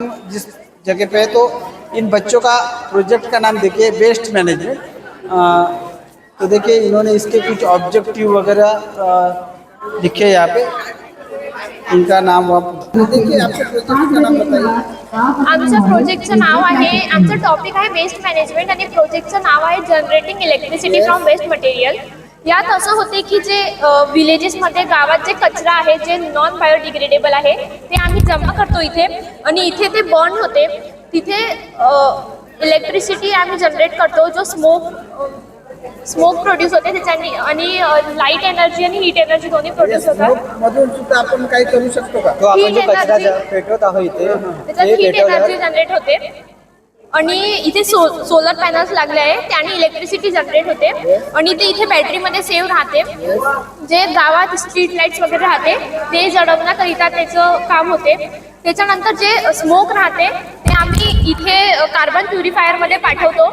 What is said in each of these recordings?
जिस जगह पे है तो इन बच्चों का प्रोजेक्ट का नाम देखिए बेस्ट मैनेजमेंट तो देखिए, इन्होंने इसके कुछ ऑब्जेक्टिव वगैरह लिखे हैं यहाँ पे। इनका नाम आप प्रोजेक्ट का नाम बताइए। आमच्या प्रोजेक्टचं नाव आहे, आमचं टॉपिक आहे वेस्ट मॅनेजमेंट आणि प्रोजेक्टचं नाव आहे generating electricity from waste material यात असं होते की जे विलेजेसमध्ये गावात जे कचरा आहे जे नॉन बायोडिग्रेडेबल आहे ते आम्ही जमा करतो इथे. आणि इथे ते बर्न होते. तिथे इलेक्ट्रिसिटी आम्ही जनरेट करतो जो स्मोक स्मोक प्रोड्यूस होते त्याच्यानी. आणि लाइट एनर्जी आणि हीट एनर्जी दोन्ही प्रोड्यूस होतात. मधून सुद्धा आपण काही करू शकतो का? हीट एनर्जी जनरेट होते. आणि इथे सो सोलर पॅनल्स लागले आहे त्याने इलेक्ट्रिसिटी जनरेट होते. आणि ते इथे बॅटरीमध्ये सेव्ह राहते. जे गावात स्ट्रीट लाईट्स वगैरे राहते ते जडवण्याकरिता त्याचं काम होते. त्याच्यानंतर जे स्मोक राहते ते आम्ही इथे कार्बन प्युरिफायरमध्ये पाठवतो.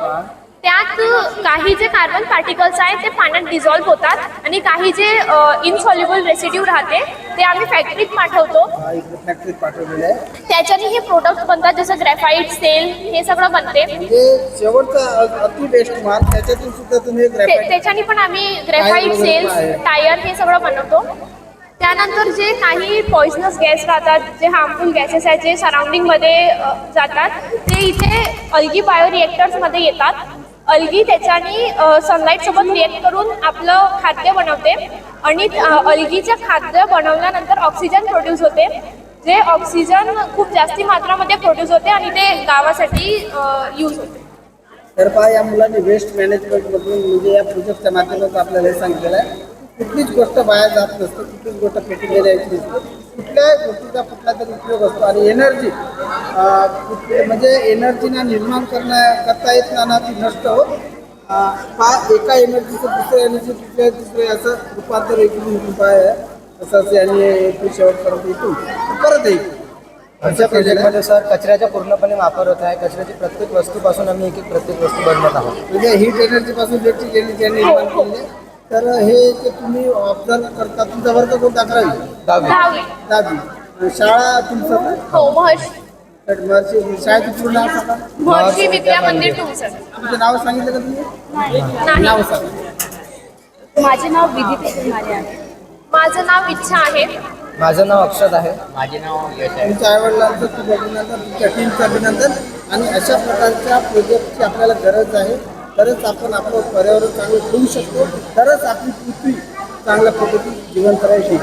त्यात काही जे कार्बन पार्टिकल्स आहेत ते पाण्यात डिझॉल्व्ह होतात आणि काही जे इनसॉल्युबल रेसिड्यू राहते ते आम्ही फॅक्टरीत पाठवतो. त्याच्याने हे प्रोडक्ट बनतात जसं ग्रॅफाईट सेल हे सगळं बनते. म्हणजे त्याच्याने पण आम्ही ग्रॅफाईट सेल्स. टायर हे सगळं बनवतो. त्यानंतर जे काही पॉइझनस गॅस राहतात जे हार्मफुल गॅसेस आहेत जे सराउंडिंगमध्ये जातात ते इथे अल्गी बायोरिएक्टर्समध्ये येतात. अलगी त्याच्याने सनलाईट सोबत रिएक्ट करून आपलं खाद्य बनवते. आणि अलगीचं खाद्य बनवल्यानंतर ऑक्सिजन प्रोड्यूस होते. जे ऑक्सिजन खूप जास्ती मात्रामध्ये प्रोड्यूस होते आणि ते गावासाठी यूज होते. तर पहा या मुलांनी वेस्ट मॅनेजमेंट मधून म्हणजे या प्रोजेक्टच्या माध्यमातून आपल्याला हे सांगितलेलं आहे. कुठलीच गोष्ट बाहेर जात नसते कुठलीच गोष्ट पेटी यायची नसते. कुठल्याही गोष्टीचा कुठला तरी उपयोग असतो आणि एनर्जी म्हणजे एनर्जीना निर्माण करण्या करता येत ना ना ती नष्ट होत. पहा एका एनर्जीचं दुसऱ्या एनर्जी दुसऱ्या दुसऱ्या असं रूपांतर एकूण उपाय आहे तसंच यांनी एकूण शेवटपर्यंत इथून परत येईल आमच्या प्रोजेक्टमध्ये सर कचऱ्याचा पूर्णपणे वापर होत आहे. कचऱ्याची प्रत्येक वस्तूपासून आम्ही एक एक प्रत्येक वस्तू बनवत आहोत. म्हणजे हीट एनर्जी पासून इलेक्ट्रिक एनर्जी निर्माण केली. तर हे जे तुम्ही ऑब्झर्व करता तुमचा वर्ग कोणता अकरावी दहावी. दहावी. शाळा तुमचं? हो शाळेचं पूर्ण नाव सांगा महर्षी विद्या मंदिर तुमचं तुमचं नाव सांगितलं का तुम्ही? नाही. नाव सांगा. माझे नाव कुमारी आहे. माझं नाव इच्छा आहे. माझं नाव अक्षत आहे. तुमच्या आईवडिलांचं खूप अभिनंदन तुमच्या टीमचं अभिनंदन. आणि अशा प्रकारच्या प्रोजेक्टची आपल्याला गरज आहे. तरच आपण आपलं पर्यावरण चांगलं ठेवू शकतो. तरच आपली पृथ्वी चांगल्या पद्धतीने जिवंत राहील